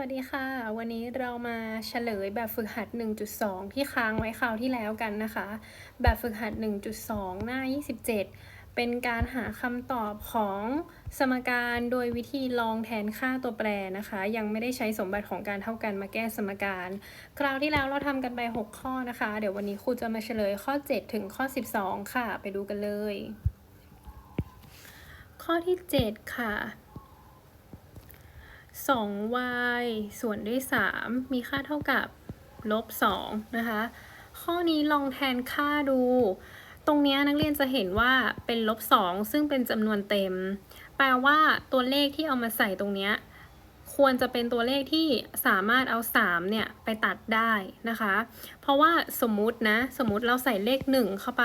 วัสดีค่ะ วันนี้เรามาเฉลยแบบฝึกหัด 1.2 ที่ค้างไว้คราวที่แล้วกันนะคะ แบบฝึกหัด 1.2 หน้า 27 เป็นการหาคำตอบของสมการโดยวิธีลองแทนค่าตัวแปรนะคะ ยังไม่ได้ใช้สมบัติของการเท่ากันมาแก้สมการ คราวที่แล้วเราทำกันไป 6 ข้อนะคะ เดี๋ยววันนี้ครูจะมาเฉลยข้อ 7 ถึงข้อ 12 ค่ะ ไปดูกันเลย ข้อที่ 7 ค่ะ 2y ส่วนด้วย 3 มีค่าเท่ากับลบ2นะคะ ข้อนี้ลองแทนค่าดู ตรงนี้นักเรียนจะเห็นว่าเป็นลบ2ซึ่งเป็นจำนวนเต็ม แปลว่าตัวเลขที่เอามาใส่ตรงนี้ควรจะเป็นตัวเลขที่สามารถเอา 3 เนี่ย ไปตัดได้นะคะ เพราะว่าสมมุตินะ สมมุติเราใส่เลข 1 เข้าไป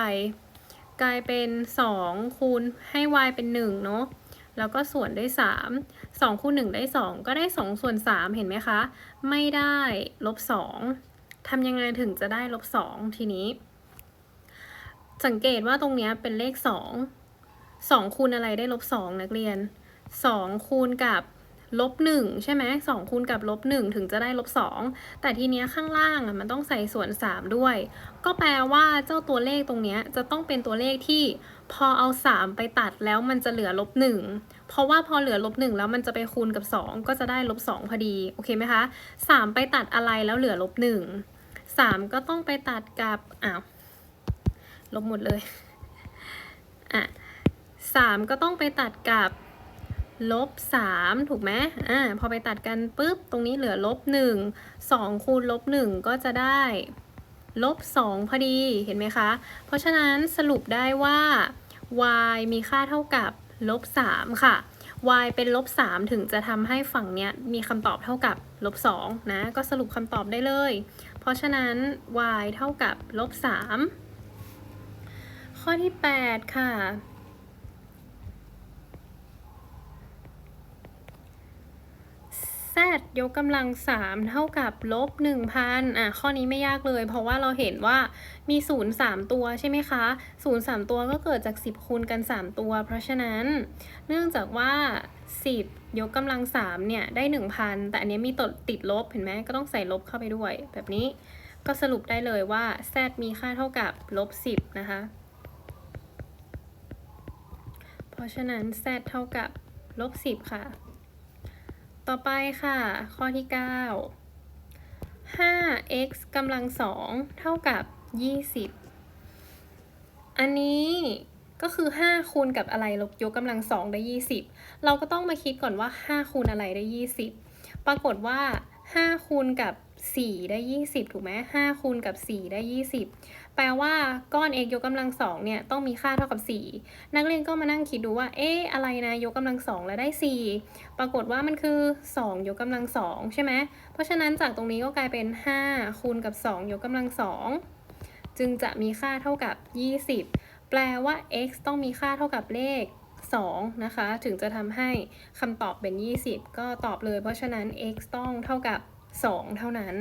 กลายเป็น 2 คูณให้ y เป็น 1 เนาะ แล้วก็ส่วนด้วย3 2คูณ1ได้ 2 ก็ได้ 2 ส่วน 3 เห็นไหมคะ ไม่ได้ลบ2ทำยังไงถึงจะได้ลบ2ทีนี้ สังเกตว่าตรงนี้เป็นเลข 2 2คูณอะไรได้ลบ2นักเรียน 2 คูณกับลบ1ใช่ไหม2คูณกับลบ1ถึงจะได้ลบ2แต่ทีเนี้ยข้างล่างอะมันต้องใส่ส่วน 3 ด้วย ก็แปลว่าเจ้าตัวเลขตรงเนี้ยจะต้องเป็นตัวเลขที่ พอเอา 3 ไปตัดแล้วมันจะเหลือลบ1เพราะว่าพอเหลือลบ1แล้วมันจะไปคูณกับ 2 ก็จะได้ลบ2พอดีโอเคไหมคะ 3 ไปตัดอะไรแล้วเหลือลบ1 3 ก็ต้องไปตัดกับอ้าวลบหมดเลยอะ3ก็ต้องไปตัดกับลบ3ถูกไหมอ่าพอไปตัดกันปุ๊บ ตรงนี้เหลือลบ1 2คูณลบ1ก็จะได้ลบ2พอดี เห็นไหมคะ เพราะฉะนั้นสรุปได้ว่า y มีค่าเท่ากับลบ3ค่ะ y เป็นลบ3ถึงจะทำให้ฝั่งเนี้ยมีคำตอบเท่ากับลบ2นะ ก็สรุปคำตอบได้เลย เพราะฉะนั้น y เท่ากับลบ3ข้อที่ 8 ค่ะ z ยกกำลัง 3 เท่ากับลบ 1,000อะข้อนี้ไม่ยากเลย เพราะว่าเราเห็นว่ามี 0 3 ตัวใช่ไหมคะ0 3 ตัวก็เกิดจาก 10 คูณกัน 3 ตัว เพราะฉะนั้นเนื่องจากว่า 10 ยกกำลัง 3 เนี่ย ได้ 1,000 แต่อันนี้มีตดติดลบเห็นไหมก็ต้องใส่ลบเข้าไปด้วย แบบนี้ก็สรุปได้เลยว่า z มีค่าเท่ากับลบ 10 นะคะ เพราะฉะนั้น z เท่ากับลบ 10 ค่ะ ต่อไปค่ะ ข้อที่ 9 5x กำลังสองเท่ากับ 20 อันนี้ก็คือ 5 คูณกับอะไรลบยกกำลังสองได้ 20 เราก็ต้องมาคิดก่อนว่า 5 คูณอะไรได้ 20 ปรากฏว่า 5 คูณกับ 4 ได้ 20 ถูกไหม5คูณกับ 4 ได้ 20 แปลว่าก้อน x ยกกำลังสองเนี่ยต้องมีค่าเท่ากับ 4 นักเรียนก็มานั่งคิดดูว่า เอ๊ะอะไรนะยกกำลังสองแล้วได้ 4 ปรากฏว่ามันคือ 2 ยกกำลังสองใช่ไหมเพราะฉะนั้นจากตรงนี้ก็กลายเป็น 5 คูณกับ 2 ยกกำลังสองจึงจะมีค่าเท่ากับ 20 แปลว่า x ต้องมีค่าเท่ากับเลข2นะคะ ถึงจะทำให้คำตอบเป็น 20 ก็ตอบเลย เพราะฉะนั้น x ต้องเท่ากับ 2 เท่านั้น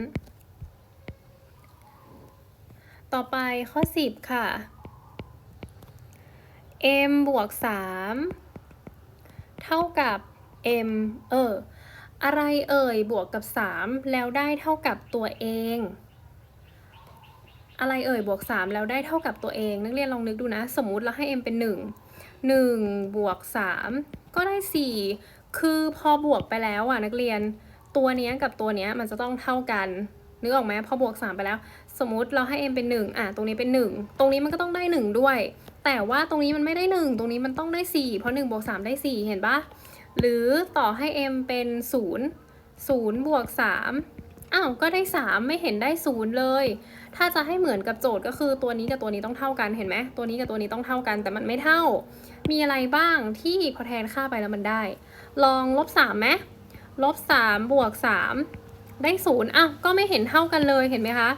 ต่อไปข้อ 10 ค่ะ m บวก 3 เท่ากับ m เออ อะไรเอ่ยบวกกับ 3 แล้วได้เท่ากับตัวเอง อะไรเอ่ยบวก 3 แล้วได้เท่ากับตัวเอง นักเรียนลองนึกดูนะ สมมุติเราให้ m เป็น 1 1 บวก 3 ก็ได้ 4 คือพอบวกไปแล้วอะนักเรียน ตัวเนี้ยกับตัวเนี้ยมันจะต้องเท่ากันนึกออกไหมพอบวก 3 ไปแล้วสมมุติเราให้ m เป็น 1 อะ ตรงนี้เป็น 1 ตรงนี้มันก็ต้องได้ 1 ด้วย แต่ว่าตรงนี้มันไม่ได้ 1 ตรงนี้มันต้องได้ 4 เพราะ1บวก3ได้ 4 เห็นปะหรือต่อให้ m เป็น 0 0บวก3อ้าว ก็ได้ 3 ไม่เห็นได้ 0 เลย ถ้าจะให้เหมือนกับโจทย์ก็คือตัวนี้กับตัวนี้ต้องเท่ากันเห็นไหมตัวนี้กับตัวนี้ต้องเท่ากันแต่มันไม่เท่า มีอะไรบ้างที่พอแทนค่าไปแล้วมันได้ ลองลบ3ไหมลบ3บวก3ได้ 0อ้าวก็ไม่เห็นเท่ากันเลยเห็นไหมคะ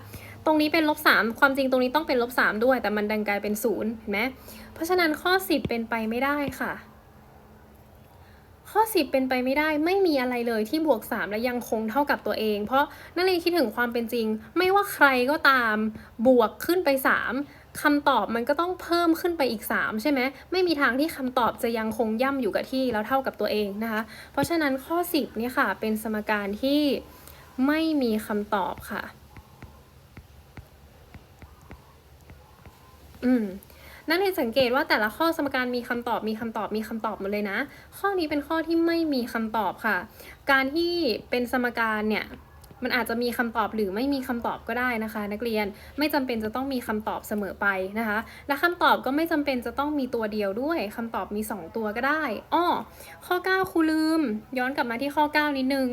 ตรงนี้เป็นลบ3ความจริงตรงนี้ต้องเป็นลบ3ด้วย แต่มันดันกลายเป็น0เห็นไหมเพราะฉะนั้นข้อ 10 เป็นไปไม่ได้ค่ะ ข้อ 10 เป็นไปไม่ได้ ไม่มีอะไรเลยที่บวก 3 และยังคงเท่ากับตัวเอง เพราะนักเรียนคิดถึงความเป็นจริง ไม่ว่าใครก็ตามบวกขึ้นไป 3คำตอบมันก็ต้องเพิ่มขึ้นไปอีก 3 ใช่ไหม ไม่มีทางที่คำตอบจะยังคงย่ำอยู่กับที่แล้วเท่ากับตัวเองนะคะ เพราะฉะนั้นข้อ 10เนี่ยค่ะ เป็นสมการที่ไม่มีคำตอบค่ะ อืมนักเรียนสังเกตว่าแต่ละข้อสมการมีคำตอบมีคำตอบมีคำตอบหมดเลยนะ ข้อนี้เป็นข้อที่ไม่มีคำตอบค่ะ การที่เป็นสมการเนี่ยมันอาจจะมีคำตอบหรือไม่มีคำตอบก็ได้นะคะ นักเรียนไม่จำเป็นจะต้องมีคำตอบเสมอไปนะคะ และคำตอบก็ไม่จำเป็นจะต้องมีตัวเดียวด้วยคำตอบมี 2 ตัวก็ได้อ้อข้อ 9ครูลืม ย้อนกลับมาที่ข้อ 9 นิดนึง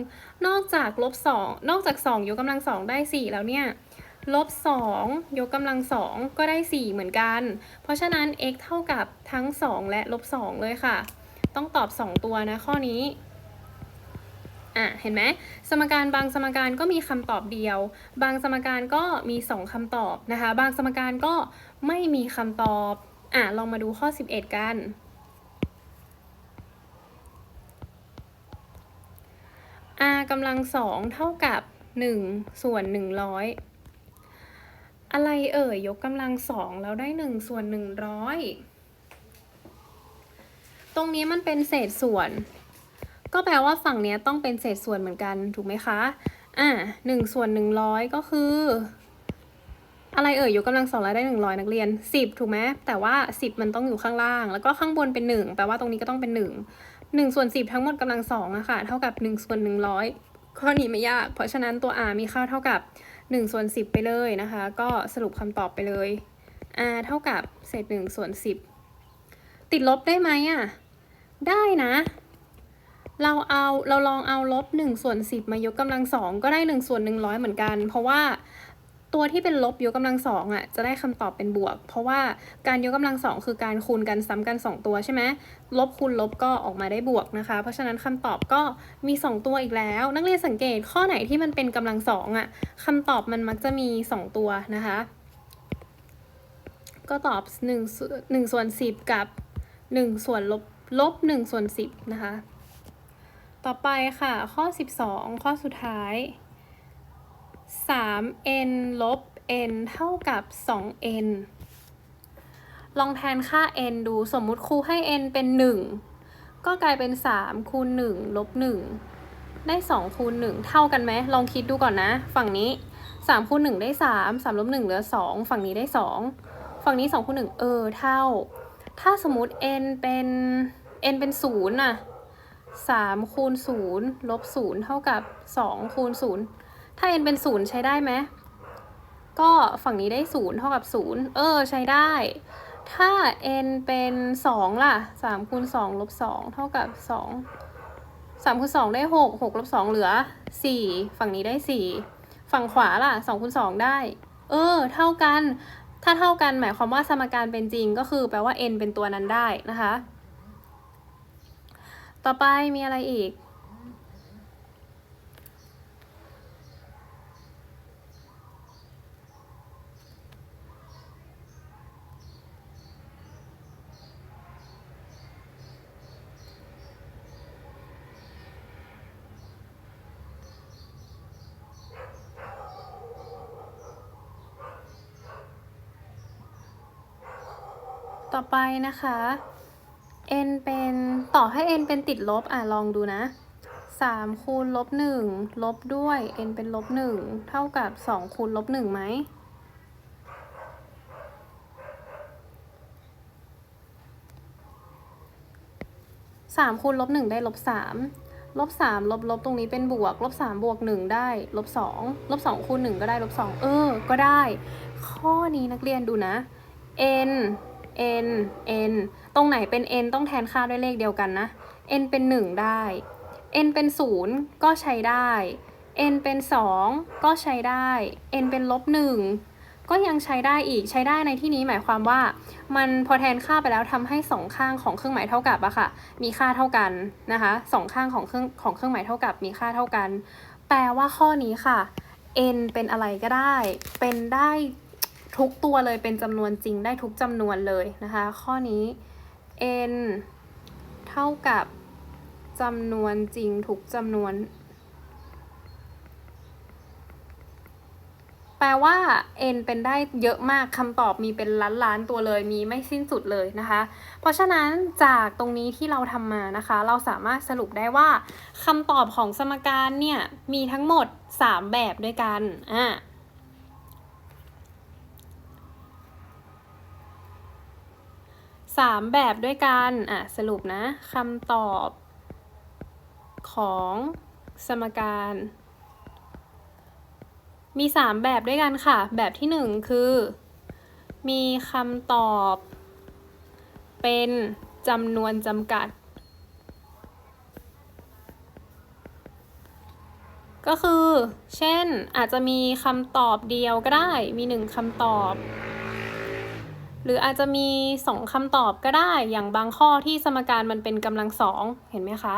นอกจากลบ2นอกจาก 2 ยกกำลังสองได้ 4 แล้วเนี่ย ลบ2ยกกำลังสองก็ได้ 4 เหมือนกัน เพราะฉะนั้น x เท่ากับทั้ง 2 และลบ2เลยค่ะ ต้องตอบ 2 ตัวนะข้อนี้อะเห็นไหมสมการบางสมการก็มีคำตอบเดียว บางสมการก็มี 2คำตอบนะคะ บางสมการก็ไม่มีคำตอบอะลองมาดูข้อ 11 กัน r กำลังสองเท่ากับ 1 ส่วน 100 อะไรเอ่ยยกกำลังสองแล้วได้1ส่วน100ตรงนี้มันเป็นเศษส่วน ก็แปลว่าฝั่งนี้ต้องเป็นเศษส่วนเหมือนกันถูกไหมคะอะหนึ่งส่วนหนึ่งร้อยก็คือ อะไรเอ่ยยกกำลังสองแล้วได้หนึ่งร้อยนักเรียนสิบถูกไหมแต่ว่าสิบมันต้องอยู่ข้างล่าง แล้วก็ข้างบนเป็นหนึ่งแปลว่าตรงนี้ก็ต้องเป็นหนึ่งหนึ่งส่วนสิบทั้งหมดกำลังสองอะค่ะเท่ากับหนึ่งส่วนหนึ่งร้อยข้อนี้ไม่ยาก เพราะฉะนั้นตัว r มีค่าเท่ากับ หนึ่งส่วนสิบไปเลยนะคะ ก็สรุปคำตอบไปเลย r เท่ากับเศษหนึ่งส่วนสิบติดลบได้ไหมอะได้นะ เราเอาเราลองเอาลบ1ส่วน10 มายกกำลังสองก็ได้1ส่วน100 เหมือนกัน เพราะว่า ตัวที่เป็นลบยกกำลังสองอะจะได้คำตอบเป็นบวก เพราะว่าการยกกำลังสองคือการคูณกันซ้ำกัน 2 ตัวใช่ไหมลบคูณลบก็ออกมาได้บวกนะคะ เพราะฉะนั้นคำตอบก็มี 2 ตัวอีกแล้ว นักเรียนสังเกตข้อไหนที่มันเป็นกำลังสองอะคำตอบมันมักจะมี 2 ตัวนะคะ ก็ตอบ1 1ส่วน10 กับ 1 ส่วนลบลบ1ส่วน10นะคะ ต่อไปค่ะข้อ 12 ข้อสุดท้าย 3n ลบ n เท่ากับ 2n ลองแทนค่า n ดูสมมุติครูให้ n เป็น 1 ก็กลายเป็น 3 คูณ 1 ลบ 1 ได้ 2 คูณ 1 เท่ากันไหม ลองคิดดูก่อนนะ ฝั่งนี้ 3 คูณ 1 ได้ 3 3 ลบ 1 เหลือ 2 ฝั่งนี้ได้ 2 ฝั่งนี้ 2 คูณ 1 เออ เท่า ถ้าสมมติ n เป็น n เป็น0น่ะ3คูณ0ลบ0เท่ากับ 2 คูณ0 ถ้า n เป็น0ใช้ได้ไหม ก็ฝั่งนี้ได้0เท่ากับ0เออ ใช้ได้ ถ้า n เป็น2ล่ะ3คูณ2ลบ2เท่ากับ2 3คูณ2ได้6 6ลบ2เหลือ4ฝั่งนี้ได้4ฝั่งขวาล่ะ2คูณ2ได้ เออ เท่ากัน ถ้าเท่ากันหมายความว่าสมการเป็นจริงก็คือแปลว่า n เป็นตัวนั้นได้นะคะ ต่อไปมีอะไรอีก ต่อไปนะคะ n เป็นต่อให้ n เป็นติดลบอะลองดูนะ 3 คูณลบ1ลบด้วย n เป็นลบ1เท่ากับ 2 คูณลบ1ไหม3คูณลบ1ได้ลบ3ลบ3ลบลบตรงนี้เป็นบวก ลบ3บวก1ได้ลบ2ลบ2คูณ1ก็ได้ลบ2เออ ก็ได้ ข้อนี้นักเรียนดูนะ n n n ตรงไหนเป็น n ต้องแทนค่าด้วยเลขเดียวกันนะ n เป็น 1 ได้ n เป็น 0 ก็ใช้ได้ n เป็น 2 ก็ใช้ได้ n เป็นลบ1ก็ยังใช้ได้อีกใช้ได้ในที่นี้หมายความว่า มันพอแทนค่าไปแล้วทำให้สองข้างของเครื่องหมายเท่ากับอะค่ะ มีค่าเท่ากันนะคะสองข้างของเครื่องของเครื่องหมายเท่ากับมีค่าเท่ากัน แปลว่าข้อนี้ค่ะ n เป็นอะไรก็ได้ เป็นได้ ทุกตัวเลยเป็นจำนวนจริงได้ทุกจำนวนเลยนะคะ ข้อนี้ n เท่ากับจำนวนจริงทุกจำนวน แปลว่า n เป็นได้เยอะมากคำตอบมีเป็นล้านล้านตัวเลย มีไม่สิ้นสุดเลยนะคะ เพราะฉะนั้นจากตรงนี้ที่เราทำมานะคะ เราสามารถสรุปได้ว่าคำตอบของสมการเนี่ย มีทั้งหมด 3 แบบด้วยกันอ่า มแบบด้วยกัน อะ สรุปนะคำตอบของสมการ มี 3 แบบด้วยกันค่ะ แบบที่ 1 คือ มีคำตอบ เป็นจำนวนจำกัด ก็คือ เช่นอาจจะมีคำตอบเดียวก็ได้ มี 1คำตอบ รืออาจจะมี 2คำตอบก็ได้ อย่างบางข้อที่สมการมันเป็นกำลังสองเห็นไหมคะ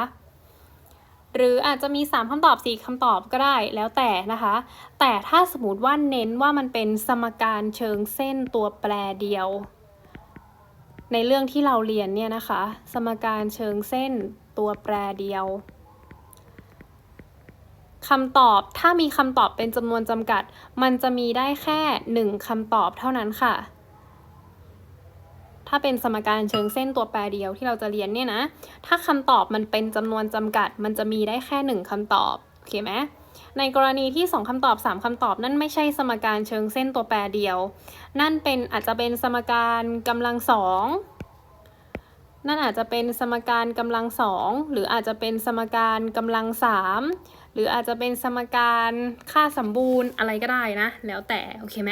หรืออาจจะมี 3คำตอบ 4คำตอบก็ได้แล้วแต่นะคะ แต่ถ้าสมมติว่าเน้นว่ามันเป็นสมการเชิงเส้นตัวแปรเดียว ในเรื่องที่เราเรียนเนี่ยนะคะ สมการเชิงเส้นตัวแปรเดียวคำตอบถ้ามีคำตอบเป็นจำนวนจำกัด มันจะมีได้แค่ 1คำตอบเท่านั้นค่ะ ถ้าเป็นสมการเชิงเส้นตัวแปรเดียวที่เราจะเรียนเนี่ยนะ ถ้าคำตอบมันเป็นจำนวนจำกัด มันจะมีได้แค่ 1คำตอบ โอเคไหมในกรณีที่ 2คำตอบ 3คำตอบ นั่นไม่ใช่สมการเชิงเส้นตัวแปรเดียว นั่นเป็นอาจจะเป็นสมการกำลังสองนั่นอาจจะเป็นสมการกำลังสองหรืออาจจะเป็นสมการกำลังสามหรืออาจจะเป็นสมการค่าสมบูรณ์อะไรก็ได้นะ แล้วแต่ โอเคไหม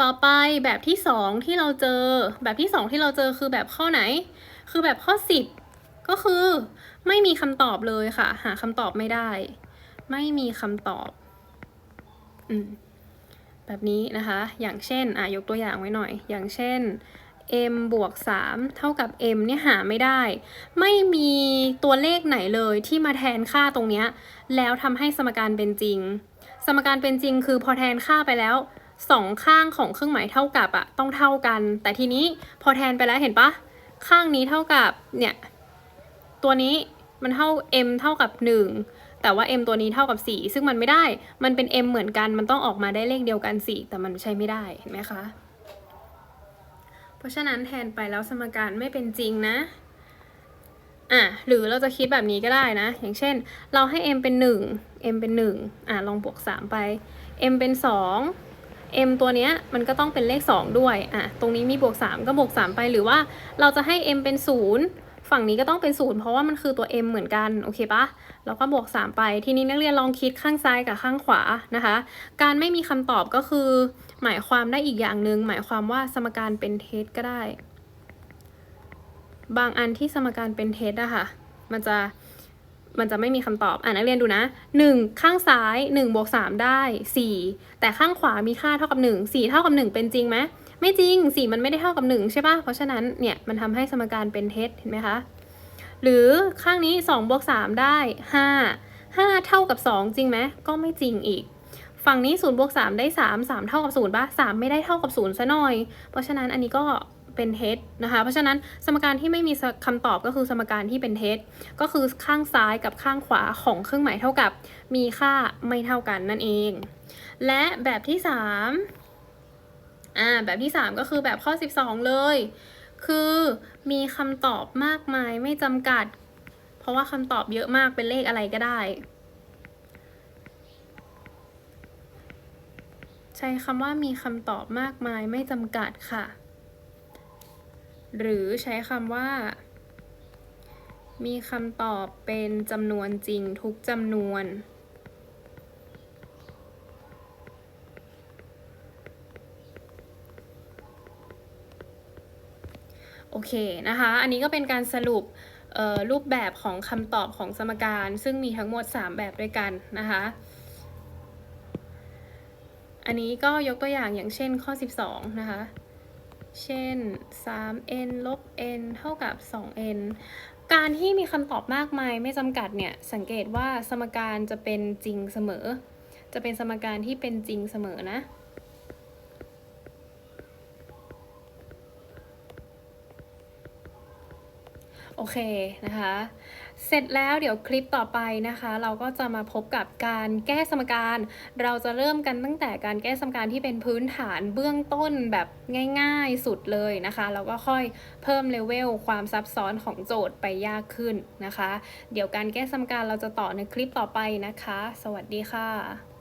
ต่อไปแบบที่ 2 ที่เราเจอ แบบที่ 2 ที่เราเจอคือแบบข้อไหน คือแบบข้อ 10 ก็คือไม่มีคำตอบเลยค่ะ หาคำตอบไม่ได้ ไม่มีคำตอบอืมแบบนี้นะคะ อย่างเช่นอะยกตัวอย่างไว้หน่อย อย่างเช่น m บวก 3 เท่ากับ m เนี่ยหาไม่ได้ ไม่มีตัวเลขไหนเลยที่มาแทนค่าตรงเนี้ยแล้วทำให้สมการเป็นจริง สมการเป็นจริงคือพอแทนค่าไปแล้ว สองข้างของเครื่องหมายเท่ากับอะต้องเท่ากัน แต่ทีนี้พอแทนไปแล้วเห็นปะข้างนี้เท่ากับเนี่ยตัวนี้มันเท่า m เท่ากับ 1 แต่ว่า m ตัวนี้เท่ากับ 4 ซึ่งมันไม่ได้ มันเป็น m เหมือนกัน มันต้องออกมาได้เลขเดียวกัน 4 แต่มันใช้ไม่ได้ เห็นไหมคะ เพราะฉะนั้นแทนไปแล้วสมการไม่เป็นจริงนะอะหรือเราจะคิดแบบนี้ก็ได้นะ อย่างเช่น เราให้ m เป็น 1 m เป็น 1อะลองบวก 3 ไป m เป็น 2 m ตัวเนี้ยมันก็ต้องเป็นเลข 2 ด้วย อะ ตรงนี้มีบวก 3 ก็บวก 3 ไป หรือว่าเราจะให้ m เป็น 0 ฝั่งนี้ก็ต้องเป็น 0 เพราะว่ามันคือตัว m เหมือนกัน โอเคปะแล้วก็บวก 3 ไป ทีนี้นักเรียนลองคิดข้างซ้ายกับข้างขวานะคะ การไม่มีคำตอบก็คือ หมายความได้อีกอย่างหนึ่ง หมายความว่าสมการเป็นเท็จก็ได้ บางอันที่สมการเป็นเท็จอะค่ะ มันจะ มันจะไม่มีคำตอบ อ่านักเรียนดูนะ 1 ข้างซ้าย1บวก3ได้ 4 แต่ข้างขวามีค่าเท่ากับ 1 4 เท่ากับ 1 เป็นจริงไหมไม่จริง 4 มันไม่ได้เท่ากับ 1 ใช่ปะเพราะฉะนั้นเนี่ยมันทำให้สมการเป็นเท็จเห็นไหมคะ หรือข้างนี้2บวก3ได้ 5 5 เท่ากับ 2 จริงไหมก็ไม่จริงอีก ฝั่งนี้0บวก3ได้ 3 3 เท่ากับ0ป่ะ3ไม่ได้เท่ากับ0ซะหน่อย เพราะฉะนั้นอันนี้ก็ เป็นเท็จนะคะ เพราะฉะนั้นสมการที่ไม่มีคำตอบก็คือสมการที่เป็นเท็จก็คือข้างซ้ายกับข้างขวาของเครื่องหมายเท่ากับ มีค่าไม่เท่ากันนั่นเอง และแบบที่3อ่าแบบที่ 3 ก็คือแบบข้อ 12 เลย คือมีคำตอบมากมายไม่จำกัด เพราะว่าคำตอบเยอะมากเป็นเลขอะไรก็ได้ใช้คำว่ามีคำตอบมากมายไม่จำกัดค่ะ หรือใช้คำว่า มีคำตอบเป็นจำนวนจริงทุกจำนวน โอเคนะคะ อันนี้ก็เป็นการสรุปรูปแบบของคำตอบของสมการ ซึ่งมีทั้งหมด 3 แบบด้วยกันนะคะ อันนี้ก็ยกตัวอย่างอย่างเช่นข้อ 12 นะคะ เช่น 3n ลบ n เท่ากับ 2n การที่มีคำตอบมากมายไม่จำกัดเนี่ย สังเกตว่าสมการจะเป็นจริงเสมอ จะเป็นสมการที่เป็นจริงเสมอนะโอเคนะคะ เสร็จแล้วเดี๋ยวคลิปต่อไปนะคะ เราก็จะมาพบกับการแก้สมการ เราจะเริ่มกันตั้งแต่การแก้สมการที่เป็นพื้นฐานเบื้องต้นแบบง่ายๆสุดเลยนะคะแล้วก็ค่อยเพิ่มเลเวลความซับซ้อนของโจทย์ไปยากขึ้นนะคะ เดี๋ยวการแก้สมการเราจะต่อในคลิปต่อไปนะคะ สวัสดีค่ะ